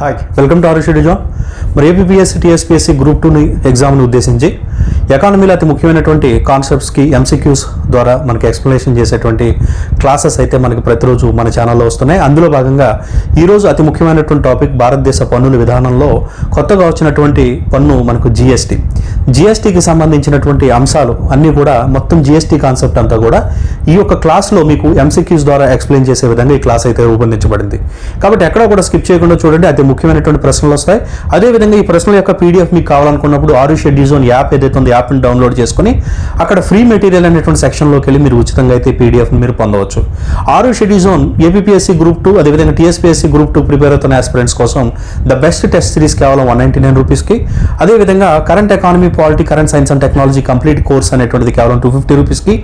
Hi welcome to ఆరుషి జాన్ మరి ఏపీఎస్సీ టీఎస్పీఎస్సీ గ్రూప్ టూని ఎగ్జామ్ను ఉద్దేశించి ఎకానమీలో అతి ముఖ్యమైనటువంటి కాన్సెప్ట్స్కి ఎంసీక్యూస్ ద్వారా మనకి ఎక్స్ప్లెనేషన్ చేసేటువంటి క్లాసెస్ అయితే మనకి ప్రతిరోజు మన ఛానల్లో వస్తున్నాయి. అందులో భాగంగా ఈరోజు అతి ముఖ్యమైనటువంటి టాపిక్ భారతదేశ పన్నుల విధానంలో కొత్తగా వచ్చినటువంటి పన్ను మనకు జిఎస్టీ జిఎస్టీకి సంబంధించినటువంటి అంశాలు అన్నీ కూడా మొత్తం జిఎస్టీ కాన్సెప్ట్ అంతా కూడా ఈ యొక్క క్లాస్లో మీకు ఎంసీక్యూస్ ద్వారా ఎక్స్ప్లెయిన్ చేసే విధంగా ఈ క్లాస్ అయితే రూపొందించబడింది. కాబట్టి ఎక్కడ కూడా స్కిప్ చేయకుండా చూడండి అతి ముఖ్యమైనటువంటి ప్రశ్నలు వస్తాయి. అదేవిధంగా ఈ ప్రశ్నల యొక్క పీడిఎఫ్ మీకు కావాలనుకున్నప్పుడు ఆరు షెడ్యూల్ యాప్ ఏదైతే ఉందో యాప్ని డౌన్లోడ్ చేసుకుని అక్కడ ఫ్రీ మెటీరియల్ అనేటువంటి సెక్షన్ సెక్షన్లోకి వెళ్ళి మీరు ఉచితంగా అయితే పీడిఎఫ్ మీరు పొందవచ్చు. ఆరు షెడ్యూజోన్ ఏపీఎస్సీ గ్రూప్ టూ అదేవిధంగా టీఎస్పీఎస్సీ గ్రూప్ టూ ప్రిపేర్ అవుతున్న ఆస్పిరెంట్స్ కోసం ద బెస్ట్ టెస్ట్ సిరీస్ కేవలం వన్ నైంటీ నైన్ రూపీస్కి అదేవిధంగా current economy polity current science and technology complete course అనేటువంటిది కేవలం టూ ఫిఫ్టీ రూపీస్కి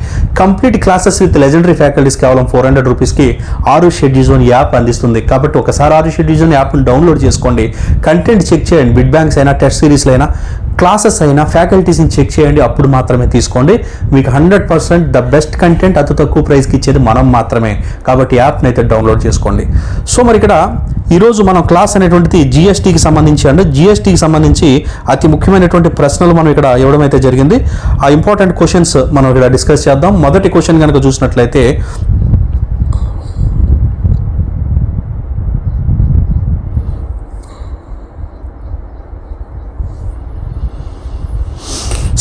complete classes with legendary faculties కేవలం ఫోర్ హండ్రెడ్ రూపీస్కి ఆరు షెడ్యూజోన్ యాప్ అందిస్తుంది. కాబట్టి ఒకసారి ఆరు షెడ్యూజోన్ యాప్ను డౌన్లోడ్ చేసుకోండి. కంటెంట్ చెక్ చేయండి. బిడ్ బ్యాంక్స్ అయినా టెస్ట్ సిరీస్లైనా అయినా క్లాసెస్ అయినా ఫ్యాకల్టీస్ని చెక్ చేయండి అప్పుడు మాత్రమే తీసుకోండి. మీకు hundred percent the best content అతి తక్కువ ప్రైస్కి ఇచ్చేది మనం మాత్రమే. కాబట్టి యాప్ని అయితే డౌన్లోడ్ చేసుకోండి. సో మరి ఇక్కడ ఈరోజు మనం క్లాస్ అనేటువంటిది జిఎస్టీకి సంబంధించి అంటే జిఎస్టీకి సంబంధించి అతి ముఖ్యమైనటువంటి ప్రశ్నలు మనం ఇక్కడ ఇవ్వడం అయితే జరిగింది. ఆ ఇంపార్టెంట్ క్వశ్చన్స్ మనం ఇక్కడ డిస్కస్ చేద్దాం. మొదటి క్వశ్చన్ కనుక చూసినట్లయితే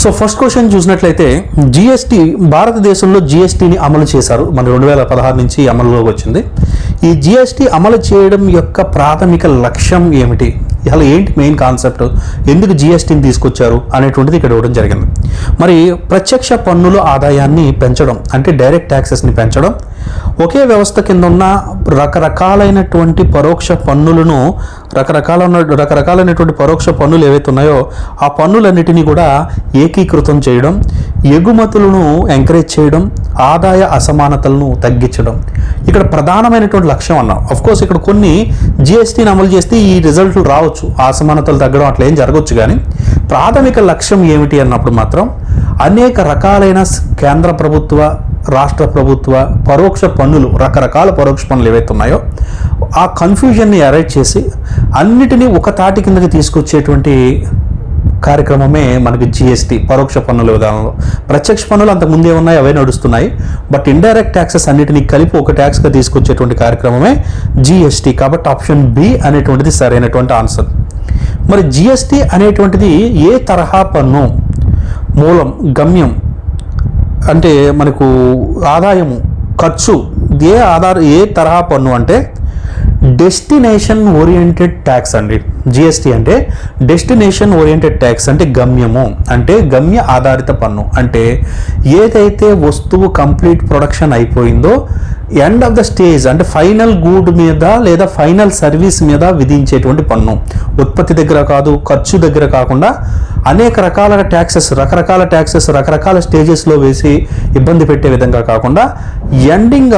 సో ఫస్ట్ క్వశ్చన్ చూసినట్లయితే జిఎస్టీ భారతదేశంలో జిఎస్టీని అమలు చేశారు. మన రెండు వేల పదహారు నుంచి అమలులోకి వచ్చింది. ఈ జిఎస్టీ అమలు చేయడం యొక్క ప్రాథమిక లక్ష్యం ఏమిటి? అసలు ఏంటి మెయిన్ కాన్సెప్ట్ ఎందుకు జిఎస్టీని తీసుకొచ్చారు? అనేటువంటిది ఇక్కడ ఇవ్వడం జరిగింది. మరి ప్రత్యక్ష పన్నుల ఆదాయాన్ని పెంచడం అంటే డైరెక్ట్ ట్యాక్సెస్ని పెంచడం ఒకే వ్యవస్థ కింద ఉన్న రకరకాలైనటువంటి పరోక్ష పన్నులను రకరకాల రకరకాలైనటువంటి పరోక్ష పన్నులు ఏవైతే ఉన్నాయో ఆ పన్నులన్నిటినీ కూడా ఏకీకృతం చేయడం ఎగుమతులను ఎంకరేజ్ చేయడం ఆదాయ అసమానతలను తగ్గించడం. ఇక్కడ ప్రధానమైనటువంటి లక్ష్యం అన్నాం అఫ్ కోర్స్ ఇక్కడ కొన్ని జిఎస్టీని అమలు చేస్తే ఈ రిజల్ట్లు రావచ్చు అసమానతలు తగ్గడం అట్లా ఏం జరగవచ్చు కానీ ప్రాథమిక లక్ష్యం ఏమిటి అన్నప్పుడు మాత్రం అనేక రకాలైన కేంద్ర ప్రభుత్వ రాష్ట్ర ప్రభుత్వ పరోక్ష పన్నులు రకరకాల పరోక్ష పన్నులు ఏవైతే ఉన్నాయో ఆ కన్ఫ్యూజన్ని అరైట్ చేసి అన్నిటినీ ఒక తాటి కిందకి తీసుకొచ్చేటువంటి కార్యక్రమమే మనకి జిఎస్టీ పరోక్ష పన్నుల విధానంలో. ప్రత్యక్ష పన్నులు అంతకు ముందే ఉన్నాయి అవే నడుస్తున్నాయి. బట్ ఇండైరెక్ట్ ట్యాక్సెస్ అన్నిటినీ కలిపి ఒక ట్యాక్స్గా తీసుకొచ్చేటువంటి కార్యక్రమమే జిఎస్టీ కాబట్టి ఆప్షన్ బి అనేటువంటిది సరైనటువంటి ఆన్సర్ మరి జిఎస్టీ అనేటువంటిది ఏ తరహా పన్ను? మూలం గమ్యం అంటే మనకు ఆదాయము ఖర్చు ఏ ఆధార ఏ తరహా పన్ను అంటే డెస్టినేషన్ ఓరియంటెడ్ ట్యాక్స్ అండి. జిఎస్టీ అంటే డెస్టినేషన్ ఓరియంటెడ్ ట్యాక్స్ అంటే గమ్యము అంటే గమ్య ఆధారిత పన్ను. అంటే ఏదైతే వస్తువు కంప్లీట్ ప్రొడక్షన్ అయిపోయిందో ఎండ్ ఆఫ్ ద స్టేజ్ అంటే ఫైనల్ గూడ్ మీద లేదా ఫైనల్ సర్వీస్ మీద విధించేటువంటి పన్ను. ఉత్పత్తి దగ్గర కాదు ఖర్చు దగ్గర కాకుండా అనేక రకాల ట్యాక్సెస్ రకరకాల ట్యాక్సెస్ రకరకాల స్టేజెస్లో వేసి ఇబ్బంది పెట్టే విధంగా కాకుండా ending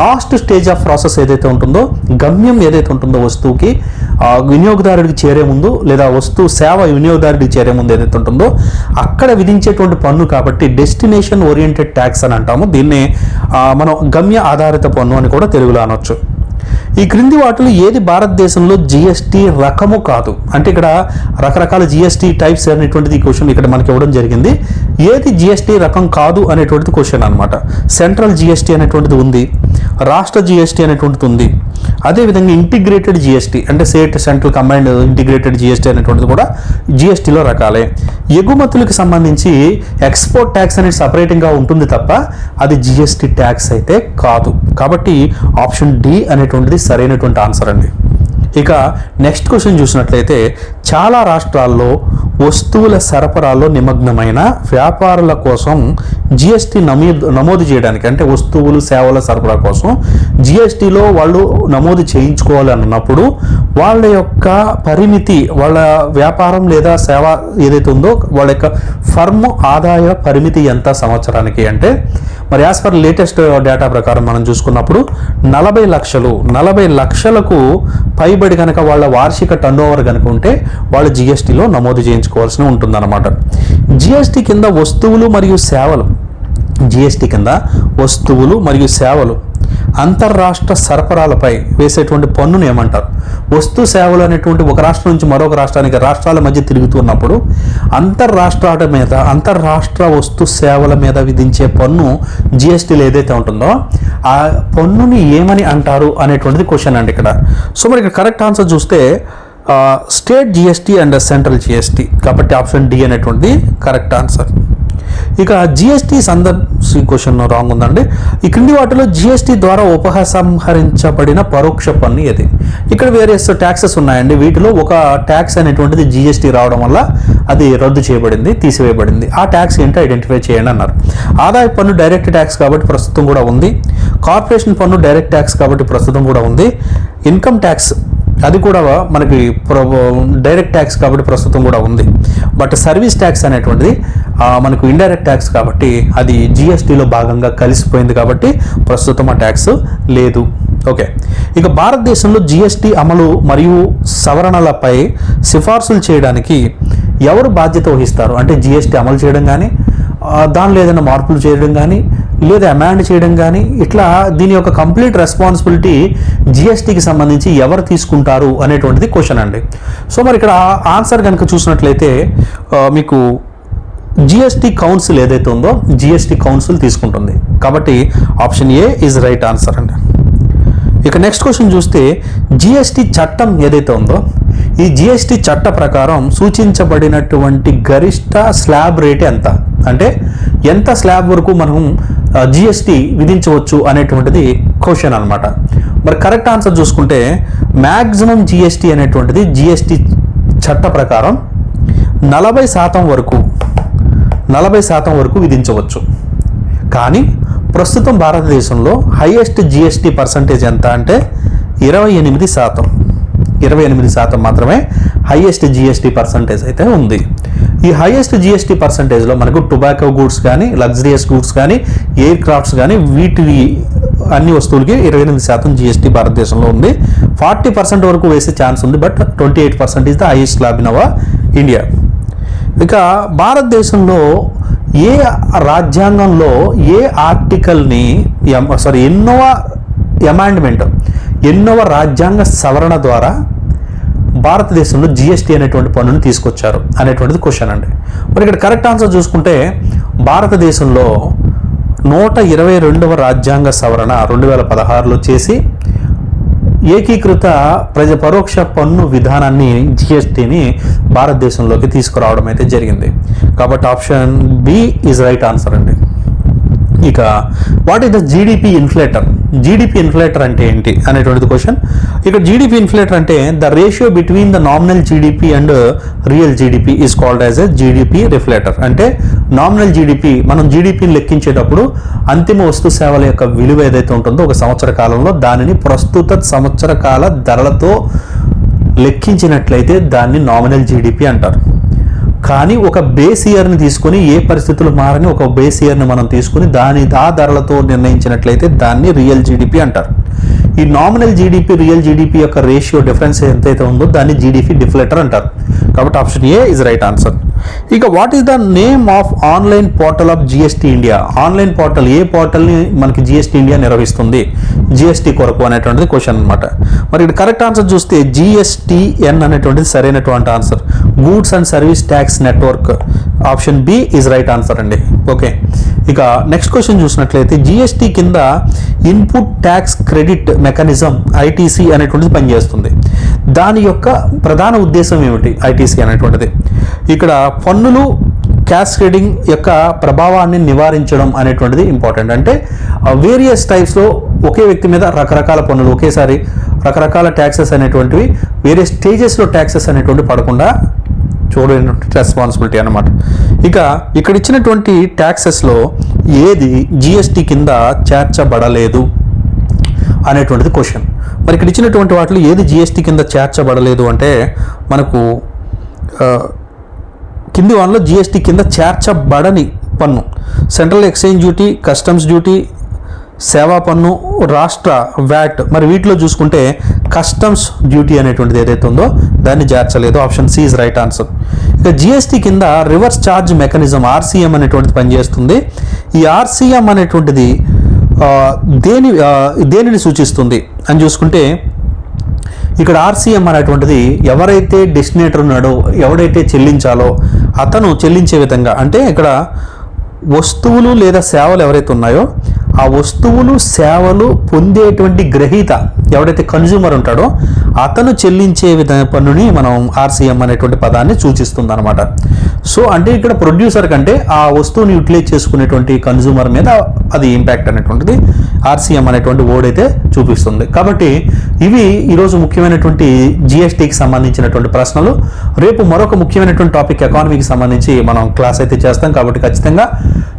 last stage of process ఏదైతే ఉంటుందో గమ్యం ఏదైతే ఉంటుందో వస్తువుకి వినియోగదారుడికి చేరే ముందు లేదా వస్తువు సేవ వినియోగదారుడికి చేరే ముందు ఏదైతే ఉంటుందో అక్కడ విధించేటువంటి పన్ను కాబట్టి డెస్టినేషన్ ఓరియంటెడ్ ట్యాక్స్ అని అంటాము. దీన్ని మనం గమ్య ఆధారిత పన్ను అని కూడా తెలుగులో అనొచ్చు. ఈ క్రింది వాటిలో ఏది భారతదేశంలో జిఎస్టీ రకము కాదు. అంటే ఇక్కడ రకరకాల జిఎస్టీ టైప్స్ అనేటువంటిది క్వశ్చన్ ఇక్కడ మనకి ఇవ్వడం జరిగింది. ఏది జిఎస్టీ రకం కాదు అనేటువంటిది క్వశ్చన్ అనమాట సెంట్రల్ జిఎస్టీ అనేటువంటిది ఉంది. రాష్ట్ర జిఎస్టీ అనేటువంటిది ఉంది. అదేవిధంగా ఇంటిగ్రేటెడ్ జిఎస్టీ అంటే state central combined integrated GST అనేటువంటిది కూడా జిఎస్టీలో రకాలే. ఎగుమతులకు సంబంధించి ఎక్స్పోర్ట్ ట్యాక్స్ అనేది సపరేటింగ్గా ఉంటుంది తప్ప అది జిఎస్టీ ట్యాక్స్ అయితే కాదు. కాబట్టి ఆప్షన్ డి అనేటువంటిది సరైనటువంటి ఆన్సర్ అండి. ఇక నెక్స్ట్ క్వశ్చన్ చూసినట్లయితే చాలా రాష్ట్రాల్లో వస్తువుల సరఫరాలో నిమగ్నమైన వ్యాపారుల కోసం జిఎస్టీ నమోదు నమోదు చేయడానికి అంటే వస్తువులు సేవల సరఫరా కోసం జిఎస్టీలో వాళ్ళు నమోదు చేయించుకోవాలి అన్నప్పుడు వాళ్ళ యొక్క పరిమితి వాళ్ళ వ్యాపారం లేదా సేవ ఏదైతే ఉందో వాళ్ళ యొక్క ఫర్మ్ ఆదాయ పరిమితి ఎంత సంవత్సరానికి అంటే మరి యాజ్ పర్ లేటెస్ట్ డేటా ప్రకారం మనం చూసుకున్నప్పుడు నలభై లక్షలు నలభై లక్షలకు పైబడి కనుక వాళ్ళ వార్షిక టర్న్ ఓవర్ కనుక ఉంటే వాళ్ళు జిఎస్టీలో నమోదు చేయించుకోవాల్సి ఉంటుందన్నమాట. జిఎస్టీ కింద వస్తువులు మరియు సేవలు జిఎస్టీ కింద వస్తువులు మరియు సేవలు అంతర్రాష్ట్ర సరఫరాలపై వేసేటువంటి పన్నును ఏమంటారు? వస్తు సేవలు అనేటువంటి ఒక రాష్ట్రం నుంచి మరొక రాష్ట్రానికి రాష్ట్రాల మధ్య తిరుగుతున్నప్పుడు అంతర్రాష్ట్రాల మీద అంతర్రాష్ట్ర వస్తు సేవల మీద విధించే పన్ను జిఎస్టీలు ఏదైతే ఉంటుందో ఆ పన్నుని ఏమని అంటారు అనేటువంటిది క్వశ్చన్ అండి ఇక్కడ. సో మరి ఇక్కడ కరెక్ట్ ఆన్సర్ చూస్తే state GST and central GST కాబట్టి ఆప్షన్ డి అనేటువంటిది కరెక్ట్ ఆన్సర్ ఇక జిఎస్టీ సందర్భ క్వశ్చన్ రాంగ్ ఉందండి. ఈ క్రింది వాటిలో జిఎస్టీ ద్వారా ఉపసంహరించబడిన పరోక్ష పన్ను ఏది? ఇక్కడ వేరియస్ ట్యాక్సెస్ ఉన్నాయండి. వీటిలో ఒక ట్యాక్స్ అనేటువంటిది జిఎస్టీ రావడం వల్ల అది రద్దు చేయబడింది తీసివేయబడింది. ఆ ట్యాక్స్ ఏంటో ఐడెంటిఫై చేయండి అన్నారు. ఆదాయ పన్ను డైరెక్ట్ ట్యాక్స్ కాబట్టి ప్రస్తుతం కూడా ఉంది. కార్పొరేషన్ పన్ను డైరెక్ట్ ట్యాక్స్ కాబట్టి ప్రస్తుతం కూడా ఉంది. ఇన్కమ్ ట్యాక్స్ అది కూడా మనకి డైరెక్ట్ ట్యాక్స్ కాబట్టి ప్రస్తుతం కూడా ఉంది. బట్ సర్వీస్ ట్యాక్స్ అనేటువంటిది మనకు ఇండైరెక్ట్ ట్యాక్స్ కాబట్టి అది జిఎస్టీలో భాగంగా కలిసిపోయింది కాబట్టి ప్రస్తుతం ఆ ట్యాక్స్ లేదు. ఓకే. ఇక భారతదేశంలో జిఎస్టీ అమలు మరియు సవరణలపై సిఫార్సులు చేయడానికి ఎవరు బాధ్యత వహిస్తారు? అంటే జిఎస్టీ అమలు చేయడం కానీ దానిలో ఏదైనా మార్పులు చేయడం కానీ లేదా అమాండ్ చేయడం కానీ ఇట్లా దీని యొక్క కంప్లీట్ రెస్పాన్సిబిలిటీ జిఎస్టీకి సంబంధించి ఎవరు తీసుకుంటారు అనేటువంటిది క్వశ్చన్ అండి. సో మరి ఇక్కడ ఆన్సర్ కనుక చూసినట్లయితే మీకు జిఎస్టీ కౌన్సిల్ ఏదైతే ఉందో జిఎస్టీ కౌన్సిల్ తీసుకుంటుంది. కాబట్టి option A is right answer అండి. ఇక నెక్స్ట్ క్వశ్చన్ చూస్తే జిఎస్టీ చట్టం ఏదైతే ఉందో ఈ జిఎస్టీ చట్ట ప్రకారం సూచించబడినటువంటి గరిష్ట స్లాబ్ రేట్ ఎంత? అంటే ఎంత స్లాబ్ వరకు మనం జిఎస్టీ విధించవచ్చు అనేటువంటిది క్వశ్చన్ అన్నమాట. మరి కరెక్ట్ ఆన్సర్ చూసుకుంటే మ్యాక్సిమం జిఎస్టీ అనేటువంటిది జిఎస్టీ చట్ట ప్రకారం నలభై శాతం వరకు నలభై శాతం వరకు విధించవచ్చు. కానీ ప్రస్తుతం భారతదేశంలో హైయెస్ట్ జిఎస్టీ పర్సంటేజ్ ఎంత అంటే ఇరవై ఎనిమిది శాతం. ఇరవై ఎనిమిది శాతం మాత్రమే హైయెస్ట్ జిఎస్టీ పర్సంటేజ్ అయితే ఉంది. ఈ హైయెస్ట్ జిఎస్టీ పర్సంటేజ్లో మనకు టొబాకో గూడ్స్ కానీ లగ్జరియస్ గూడ్స్ కానీ ఎయిర్ క్రాఫ్ట్స్ కానీ వీటి అన్ని వస్తువులకి ఇరవై ఎనిమిది శాతం జిఎస్టీ భారతదేశంలో ఉంది. ఫార్టీ పర్సెంట్ వరకు వేసే ఛాన్స్ ఉంది but twenty eight percent is the highest slab in our India. ఇక భారతదేశంలో ఏ రాజ్యాంగంలో ఏ ఆర్టికల్ని సారీ ఎన్నో అమాండ్మెంట్ ఎన్నోవ రాజ్యాంగ సవరణ ద్వారా భారతదేశంలో జిఎస్టీ అనేటువంటి పన్నును తీసుకొచ్చారు అనేటువంటిది క్వశ్చన్ అండి. మరి ఇక్కడ కరెక్ట్ ఆన్సర్ చూసుకుంటే భారతదేశంలో నూట ఇరవై రెండవ రాజ్యాంగ సవరణ రెండు వేల పదహారులో చేసి ఏకీకృత ప్రజ పరోక్ష పన్ను విధానాన్ని జిఎస్టీని భారతదేశంలోకి తీసుకురావడం అయితే జరిగింది. కాబట్టి option B is right answer అండి. ఇక what is the GDP inflator GDP inflator అంటే ఏంటి అనేటువంటిది క్వశ్చన్ ఇక్కడ జీడిపి ఇన్ఫ్లేటర్ అంటే the ratio between the nominal GDP and real GDP is called as a GDP reflator అంటే నామినల్ జీడిపి మనం జీడిపిని లెక్కించేటప్పుడు అంతిమ వస్తు సేవల యొక్క విలువ ఏదైతే ఉంటుందో ఒక సంవత్సర కాలంలో దానిని ప్రస్తుత సంవత్సర కాల ధరలతో లెక్కించినట్లయితే దాన్ని నామినల్ జీడిపి అంటారు. కానీ ఒక బేస్ ఇయర్ని తీసుకొని ఏ పరిస్థితులు మారని ఒక బేస్ ఇయర్ని మనం తీసుకొని దాని ఆ ధరలతో నిర్ణయించినట్లయితే దాన్ని రియల్ జీడిపి అంటారు. ఈ నామినల్ జీడిపి రియల్ జీడిపి యొక్క రేషియో డిఫరెన్స్ ఎంతైతే ఉందో దాన్ని జీడిపి డిఫ్లేటర్ అంటారు. కాబట్టి option A is right answer ఇక what is the name of online portal of GST India online portal ఏ పోర్టల్ని మనకి జిఎస్టీ ఇండియా నిర్వహిస్తుంది? జిఎస్టీ కొరకు అనేటువంటిది క్వశ్చన్ అనమాట మరి ఇక్కడ కరెక్ట్ ఆన్సర్ చూస్తే జిఎస్టీఎన్ అనేటువంటిది సరైనటువంటి answer goods and service tax network option B is right answer అండి. ఓకే. ఇక నెక్స్ట్ క్వశ్చన్ చూసినట్లయితే జిఎస్టీ కింద input tax credit mechanism ITC అనేటువంటిది పనిచేస్తుంది. దాని యొక్క ప్రధాన ఉద్దేశం ఏమిటి ఐటీసీ అనేటువంటిది? ఇక్కడ పన్నులు క్యాస్కేడింగ్ యొక్క ప్రభావాన్ని నివారించడం అనేటువంటిది ఇంపార్టెంట్. అంటే వేరియస్ టైప్స్లో ఒకే వ్యక్తి మీద రకరకాల పన్నులు ఒకేసారి రకరకాల ట్యాక్సెస్ అనేటువంటివి వేరే స్టేజెస్లో ట్యాక్సెస్ అనేటువంటి పడకుండా చూడలేనటువంటి రెస్పాన్సిబిలిటీ అనమాట ఇక ఇక్కడ ఇచ్చినటువంటి ట్యాక్సెస్లో ఏది జిఎస్టీ కింద చేర్చబడలేదు అనేటువంటిది క్వశ్చన్ మరి ఇక్కడ ఇచ్చినటువంటి వాటిలో ఏది జిఎస్టీ కింద చేర్చబడలేదు అంటే మనకు కింది వాళ్ళలో జిఎస్టీ కింద చేర్చబడని పన్ను. Central exchange duty customs duty సేవా పన్ను రాష్ట్ర వ్యాట్ మరి వీటిలో చూసుకుంటే కస్టమ్స్ డ్యూటీ అనేటువంటిది ఏదైతే ఉందో దాన్ని చేర్చలేదు. Option C is right answer ఇక జిఎస్టీ కింద రివర్స్ ఛార్జ్ మెకానిజం ఆర్సీఎం అనేటువంటిది పనిచేస్తుంది. ఈ ఆర్సీఎం అనేటువంటిది దేని దేనిని సూచిస్తుంది అని చూసుకుంటే ఇక్కడ ఆర్సీఎం అనేటువంటిది ఎవరైతే డెస్టినేటర్ ఉన్నాడో ఎవడైతే చెల్లించాలో అతను చెల్లించే విధంగా అంటే ఇక్కడ వస్తువులు లేదా సేవలు ఎవరైతే ఉన్నాయో ఆ వస్తువులు సేవలు పొందేటువంటి గ్రహీత ఎవడైతే కన్జ్యూమర్ ఉంటాడో అతను చెల్లించే విధ పన్నుని మనం ఆర్సీఎం అనేటువంటి పదాన్ని సూచిస్తుంది అనమాట సో అంటే ఇక్కడ ప్రొడ్యూసర్ కంటే ఆ వస్తువుని యూటిలైజ్ చేసుకునేటువంటి కన్జ్యూమర్ మీద అది ఇంపాక్ట్ అనేటువంటిది ఆర్సీఎం అనేటువంటి వర్డ్ అయితే చూపిస్తుంది. కాబట్టి ఇవి ఈరోజు ముఖ్యమైనటువంటి జిఎస్టీకి సంబంధించినటువంటి ప్రశ్నలు. రేపు మరొక ముఖ్యమైనటువంటి టాపిక్ ఎకానమీకి సంబంధించి మనం క్లాస్ అయితే చేస్తాం. కాబట్టి ఖచ్చితంగా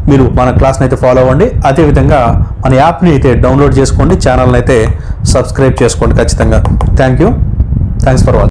మీరు మన క్లాస్ని అయితే ఫాలో అవ్వండి. అదేవిధంగా మన యాప్ని అయితే డౌన్లోడ్ చేసుకోండి. ఛానల్ని అయితే సబ్స్క్రైబ్ చేసుకోండి ఖచ్చితంగా. Thank you thanks for watching